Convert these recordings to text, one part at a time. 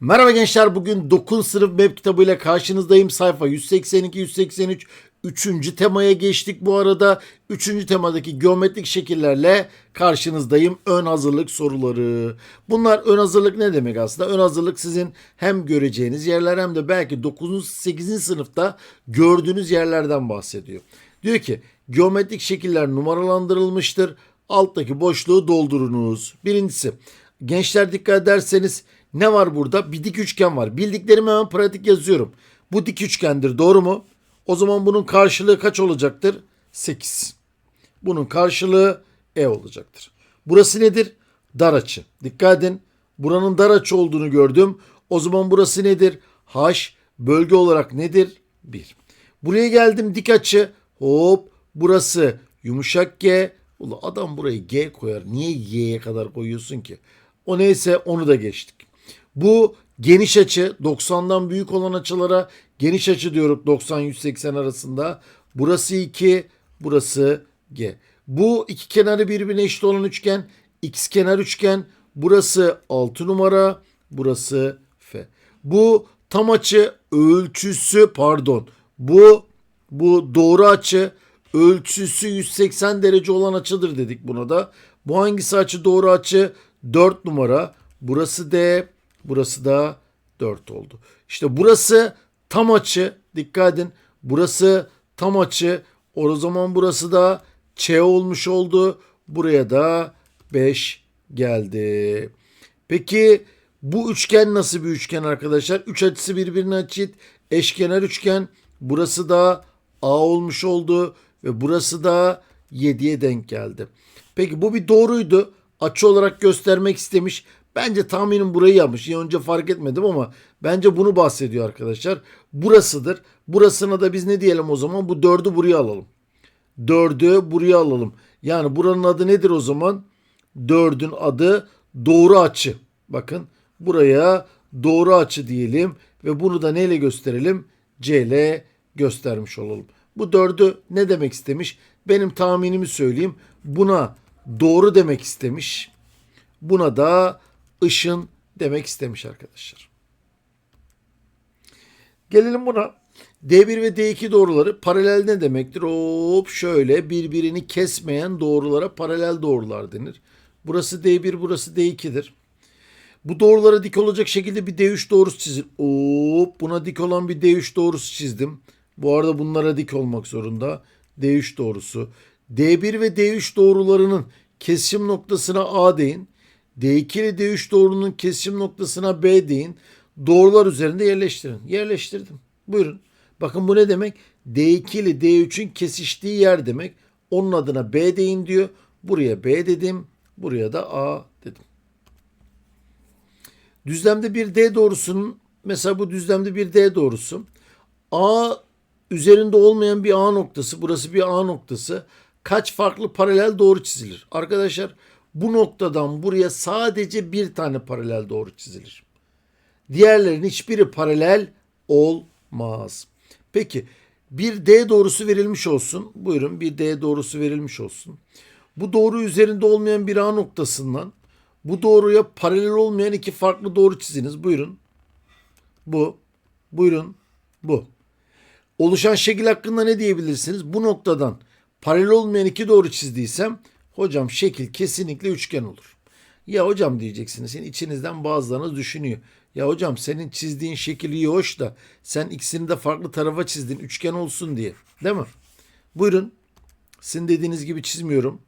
Merhaba gençler bugün 9 sınıf web kitabıyla karşınızdayım. Sayfa 182-183 3. temaya geçtik bu arada. 3. temadaki geometrik şekillerle karşınızdayım. Ön hazırlık soruları. Bunlar ön hazırlık ne demek aslında? Ön hazırlık sizin hem göreceğiniz yerler hem de belki 9. 8. sınıfta gördüğünüz yerlerden bahsediyor. Diyor ki geometrik şekiller numaralandırılmıştır. Alttaki boşluğu doldurunuz. Birincisi gençler dikkat ederseniz ne var burada? Bir dik üçgen var. Bildiklerimi hemen pratik yazıyorum. Bu dik üçgendir doğru mu? O zaman bunun karşılığı kaç olacaktır? 8. Bunun karşılığı E olacaktır. Burası nedir? Dar açı. Dikkat edin. Buranın dar açı olduğunu gördüm. O zaman burası nedir? H bölge olarak nedir? 1. Buraya geldim dik açı. Hop burası yumuşak G. Ulan adam burayı G koyar. Niye Y'ye kadar koyuyorsun ki? O neyse onu da geçtik. Bu geniş açı 90'dan büyük olan açılara geniş açı diyoruz 90-180 arasında. Burası 2, burası G. Bu iki kenarı birbirine eşit olan üçgen x kenar üçgen. Burası 6 numara, burası F. Bu tam açı ölçüsü pardon. Bu bu doğru açı ölçüsü 180 derece olan açıdır dedik buna da. Bu hangisi açı doğru açı? 4 numara. Burası D, burası da 4 oldu. İşte burası tam açı. Dikkat edin. Burası tam açı. O zaman burası da Ç olmuş oldu. Buraya da 5 geldi. Peki bu üçgen nasıl bir üçgen arkadaşlar? Üç açısı birbirine eşit. Eşkenar üçgen. Burası da A olmuş oldu ve burası da 7'ye denk geldi. Peki bu bir doğruydu. Açı olarak göstermek istemiş. Bence tahminim burayı yapmış. Ya önce fark etmedim ama bence bunu bahsediyor arkadaşlar. Burasıdır. Burasına da biz ne diyelim o zaman? Bu dördü buraya alalım. Dördü buraya alalım. Yani buranın adı nedir o zaman? Dördün adı doğru açı. Bakın buraya doğru açı diyelim ve bunu da neyle gösterelim? C ile göstermiş olalım. Bu dördü ne demek istemiş? Benim tahminimi söyleyeyim. Buna doğru demek istemiş. Buna da ışın demek istemiş arkadaşlar. Gelelim buna. D1 ve D2 doğruları paralel ne demektir? Hop şöyle birbirini kesmeyen doğrulara paralel doğrular denir. Burası D1 burası D2'dir. Bu doğrulara dik olacak şekilde bir D3 doğrusu çizin. Hop buna dik olan bir D3 doğrusu çizdim. Bu arada bunlara dik olmak zorunda. D3 doğrusu. D1 ve D3 doğrularının kesişim noktasına A deyin. D2 ile D3 doğrunun kesişim noktasına B deyin. Doğrular üzerinde yerleştirin. Yerleştirdim. Buyurun. Bakın bu ne demek? D2 ile D3'ün kesiştiği yer demek. Onun adına B deyin diyor. Buraya B dedim. Buraya da A dedim. Düzlemde bir D doğrusunun mesela bu düzlemde bir D doğrusu. A üzerinde olmayan bir A noktası. Burası bir A noktası. Kaç farklı paralel doğru çizilir? Arkadaşlar bu noktadan buraya sadece bir tane paralel doğru çizilir. Diğerlerinin hiçbiri paralel olmaz. Peki bir D doğrusu verilmiş olsun. Buyurun bir D doğrusu verilmiş olsun. Bu doğru üzerinde olmayan bir A noktasından bu doğruya paralel olmayan iki farklı doğru çiziniz. Buyurun. Bu. Buyurun. Bu. Oluşan şekil hakkında ne diyebilirsiniz? Bu noktadan paralel olmayan iki doğru çizdiysem hocam şekil kesinlikle üçgen olur. Ya hocam diyeceksiniz. Senin içinizden bazılarınız düşünüyor. Ya hocam senin çizdiğin şekil iyi hoş da sen ikisini de farklı tarafa çizdin üçgen olsun diye. Değil mi? Buyurun. Sizin dediğiniz gibi çizmiyorum.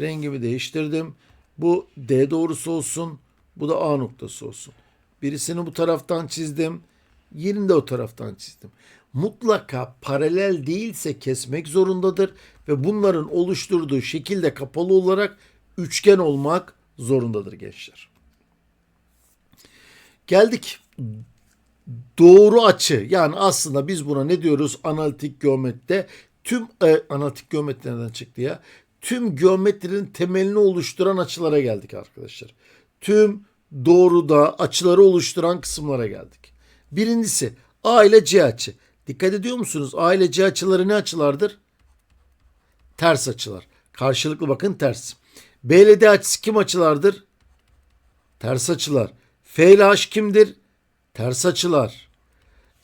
Rengimi değiştirdim. Bu D doğrusu olsun. Bu da A noktası olsun. Birisini bu taraftan çizdim. Yerini de o taraftan çizdim. Mutlaka paralel değilse kesmek zorundadır ve bunların oluşturduğu şekilde kapalı olarak üçgen olmak zorundadır gençler. Geldik doğru açı yani aslında biz buna ne diyoruz analitik geometride tüm e, analitik geometri nereden çıktı ya tüm geometrinin temelini oluşturan açılara geldik arkadaşlar. Tüm doğruda açıları oluşturan kısımlara geldik. Birincisi A ile C açı. Dikkat ediyor musunuz? A ile C açıları ne açılardır? Ters açılar. Karşılıklı bakın ters. B ile D açısı kim açılardır? Ters açılar. F ile H kimdir? Ters açılar.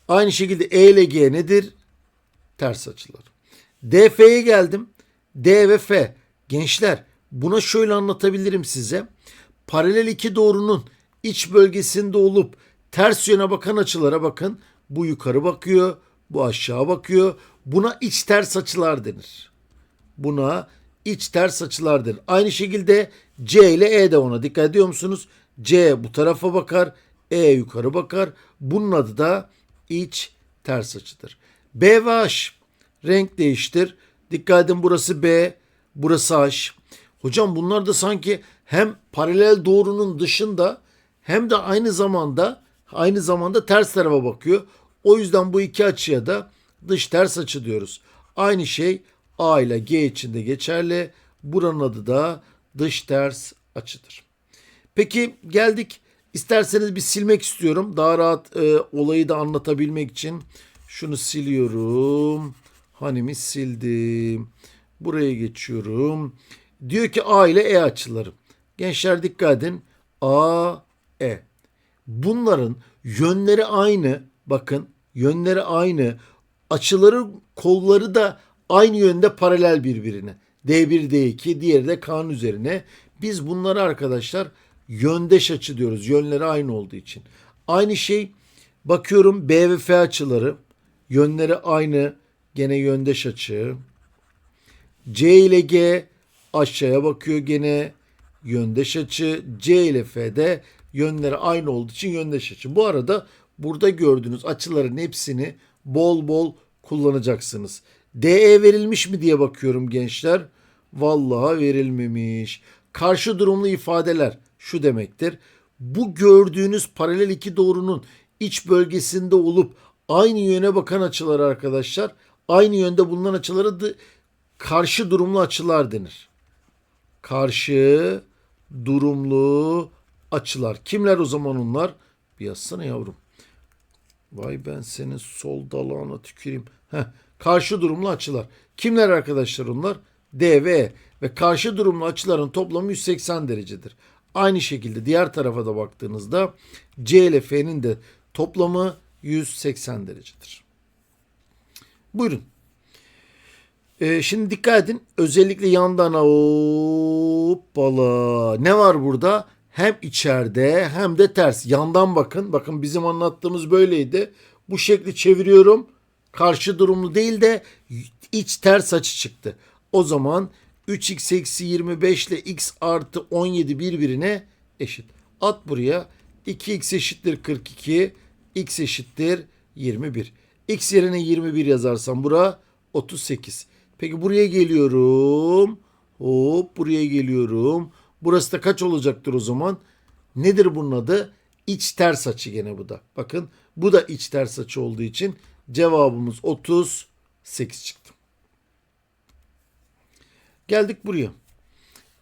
Aynı şekilde E ile G nedir? Ters açılar. DF'ye geldim. D ve F. Gençler buna şöyle anlatabilirim size. Paralel iki doğrunun iç bölgesinde olup ters yöne bakan açılara bakın. Bu yukarı bakıyor, bu aşağı bakıyor. Buna iç ters açılar denir. Buna iç ters açılar denir. Aynı şekilde C ile E de ona dikkat ediyor musunuz? C bu tarafa bakar, E yukarı bakar. Bunun adı da iç ters açıdır. B ve H renk değiştir. Dikkat edin burası B, burası H. Hocam bunlar da sanki hem paralel doğrunun dışında hem de aynı zamanda aynı zamanda ters tarafa bakıyor. O yüzden bu iki açıya da dış ters açı diyoruz. Aynı şey A ile G için de geçerli. Buranın adı da dış ters açıdır. Peki geldik. İsterseniz bir silmek istiyorum. Daha rahat e, olayı da anlatabilmek için. Şunu siliyorum. Hanimi sildim. Buraya geçiyorum. Diyor ki A ile E açıları. Gençler dikkat edin. A, E. Bunların yönleri aynı. Bakın yönleri aynı. Açıları kolları da aynı yönde paralel birbirine. D1, D2, diğeri de K'nın üzerine. Biz bunları arkadaşlar yöndeş açı diyoruz. Yönleri aynı olduğu için. Aynı şey bakıyorum B ve F açıları. Yönleri aynı. Gene yöndeş açı. C ile G aşağıya bakıyor gene yöndeş açı. C ile F de yönleri aynı olduğu için yöndeş açı. Bu arada burada gördüğünüz açıların hepsini bol bol kullanacaksınız. DE verilmiş mi diye bakıyorum gençler. Vallahi verilmemiş. Karşı durumlu ifadeler şu demektir. Bu gördüğünüz paralel iki doğrunun iç bölgesinde olup aynı yöne bakan açılar arkadaşlar. Aynı yönde bulunan açılara da karşı durumlu açılar denir. Karşı durumlu açılar. Kimler o zaman onlar? Bir yazsana yavrum. Vay ben senin sol dalağına tüküreyim. Heh, karşı durumlu açılar. Kimler arkadaşlar onlar? D ve. Ve karşı durumlu açıların toplamı 180 derecedir. Aynı şekilde diğer tarafa da baktığınızda C ile F'nin de toplamı 180 derecedir. Buyurun. Ee, şimdi dikkat edin. Özellikle yandan hoppala. Ne var burada? Hem içeride hem de ters. Yandan bakın. Bakın bizim anlattığımız böyleydi. Bu şekli çeviriyorum. Karşı durumlu değil de iç ters açı çıktı. O zaman 3x eksi 25 ile x artı 17 birbirine eşit. At buraya. 2x eşittir 42. x eşittir 21. x yerine 21 yazarsam bura 38. Peki buraya geliyorum. Hop buraya geliyorum. Burası da kaç olacaktır o zaman? Nedir bunun adı? İç ters açı gene bu da. Bakın bu da iç ters açı olduğu için cevabımız 38 çıktı. Geldik buraya.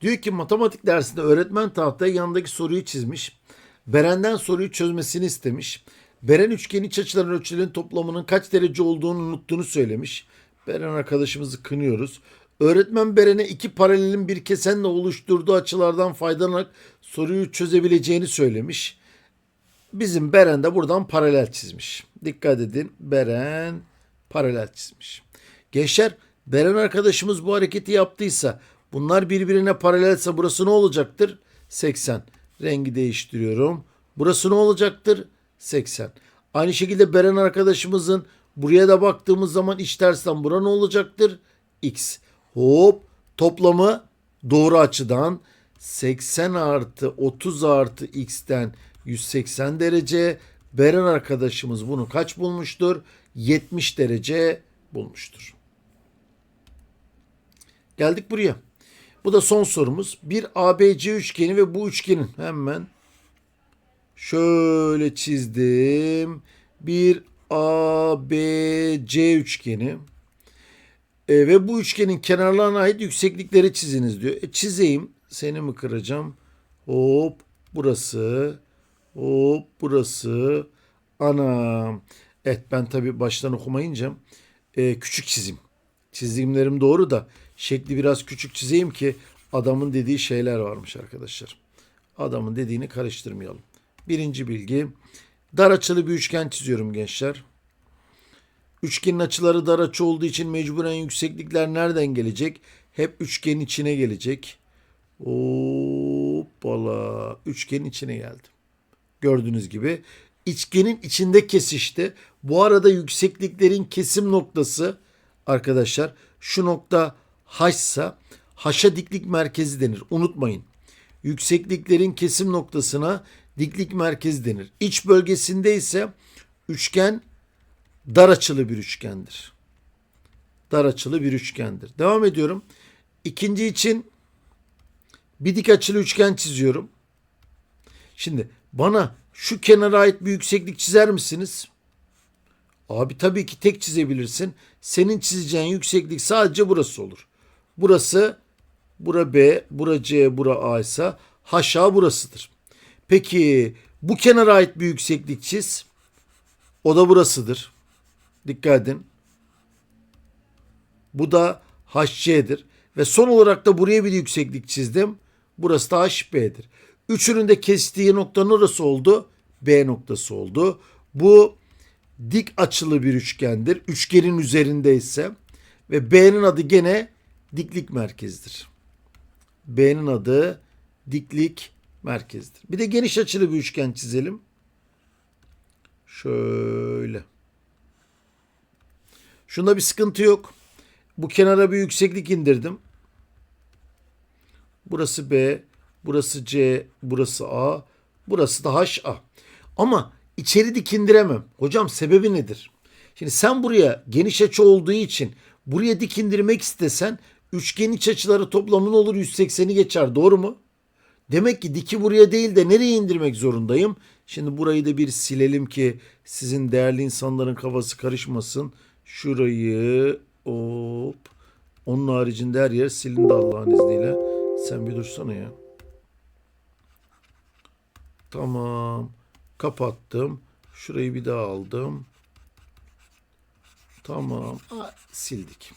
Diyor ki matematik dersinde öğretmen tahtaya yanındaki soruyu çizmiş. Beren'den soruyu çözmesini istemiş. Beren üçgenin iç açıların ölçülerinin toplamının kaç derece olduğunu unuttuğunu söylemiş. Beren arkadaşımızı kınıyoruz. Öğretmen Beren'e iki paralelin bir kesenle oluşturduğu açılardan faydalanarak soruyu çözebileceğini söylemiş. Bizim Beren de buradan paralel çizmiş. Dikkat edin Beren paralel çizmiş. Gençler Beren arkadaşımız bu hareketi yaptıysa bunlar birbirine paralelse burası ne olacaktır? 80. Rengi değiştiriyorum. Burası ne olacaktır? 80. Aynı şekilde Beren arkadaşımızın buraya da baktığımız zaman iç tersten bura ne olacaktır? X. Hop toplamı doğru açıdan 80 artı 30 artı x'ten 180 derece. Beren arkadaşımız bunu kaç bulmuştur? 70 derece bulmuştur. Geldik buraya. Bu da son sorumuz. Bir ABC üçgeni ve bu üçgenin hemen şöyle çizdim. Bir ABC üçgeni. E, ve bu üçgenin kenarlarına ait yükseklikleri çiziniz diyor. E, çizeyim. Seni mi kıracağım? Hop burası. Hop burası. Ana. Evet ben tabii baştan okumayınca e, küçük çizim. Çizimlerim doğru da şekli biraz küçük çizeyim ki adamın dediği şeyler varmış arkadaşlar. Adamın dediğini karıştırmayalım. Birinci bilgi dar açılı bir üçgen çiziyorum gençler. Üçgenin açıları dar açı olduğu için mecburen yükseklikler nereden gelecek? Hep üçgenin içine gelecek. Hoppala. Üçgenin içine geldi. Gördüğünüz gibi. İçgenin içinde kesişti. Bu arada yüksekliklerin kesim noktası arkadaşlar şu nokta H ise H'a diklik merkezi denir. Unutmayın. Yüksekliklerin kesim noktasına diklik merkezi denir. İç bölgesinde ise üçgen dar açılı bir üçgendir. Dar açılı bir üçgendir. Devam ediyorum. İkinci için bir dik açılı üçgen çiziyorum. Şimdi bana şu kenara ait bir yükseklik çizer misiniz? Abi tabii ki tek çizebilirsin. Senin çizeceğin yükseklik sadece burası olur. Burası bura B, bura C, bura A ise haşa burasıdır. Peki bu kenara ait bir yükseklik çiz. O da burasıdır. Dikkat edin. Bu da HC'dir. Ve son olarak da buraya bir yükseklik çizdim. Burası da HB'dir. Üçünün de kestiği nokta neresi oldu? B noktası oldu. Bu dik açılı bir üçgendir. Üçgenin üzerinde ise ve B'nin adı gene diklik merkezidir. B'nin adı diklik merkezdir. Bir de geniş açılı bir üçgen çizelim. Şöyle. Şunda bir sıkıntı yok. Bu kenara bir yükseklik indirdim. Burası B, burası C, burası A, burası da HA. Ama içeri dik indiremem. Hocam sebebi nedir? Şimdi sen buraya geniş açı olduğu için buraya dik indirmek istesen üçgen iç açıları toplamın olur 180'i geçer. Doğru mu? Demek ki diki buraya değil de nereye indirmek zorundayım? Şimdi burayı da bir silelim ki sizin değerli insanların kafası karışmasın. Şurayı hop. Onun haricinde her yer silindi Allah'ın izniyle. Sen bir dursana ya. Tamam. Kapattım. Şurayı bir daha aldım. Tamam. Aa, sildik.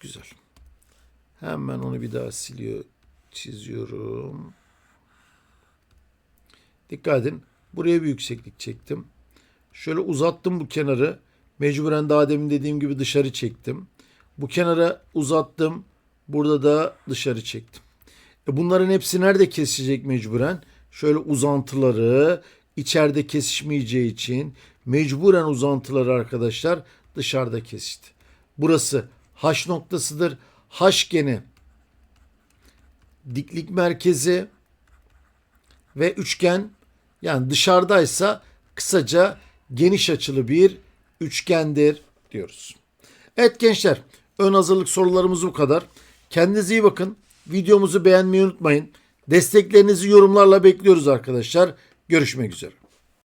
Güzel. Hemen onu bir daha siliyor. Çiziyorum. Dikkat edin. Buraya bir yükseklik çektim. Şöyle uzattım bu kenarı. Mecburen daha demin dediğim gibi dışarı çektim. Bu kenara uzattım. Burada da dışarı çektim. E bunların hepsi nerede kesecek mecburen? Şöyle uzantıları içeride kesişmeyeceği için mecburen uzantıları arkadaşlar dışarıda kesişti. Burası H noktasıdır. H gene diklik merkezi ve üçgen yani dışarıdaysa kısaca geniş açılı bir üçgendir diyoruz. Evet gençler ön hazırlık sorularımız bu kadar. Kendinize iyi bakın. Videomuzu beğenmeyi unutmayın. Desteklerinizi yorumlarla bekliyoruz arkadaşlar. Görüşmek üzere.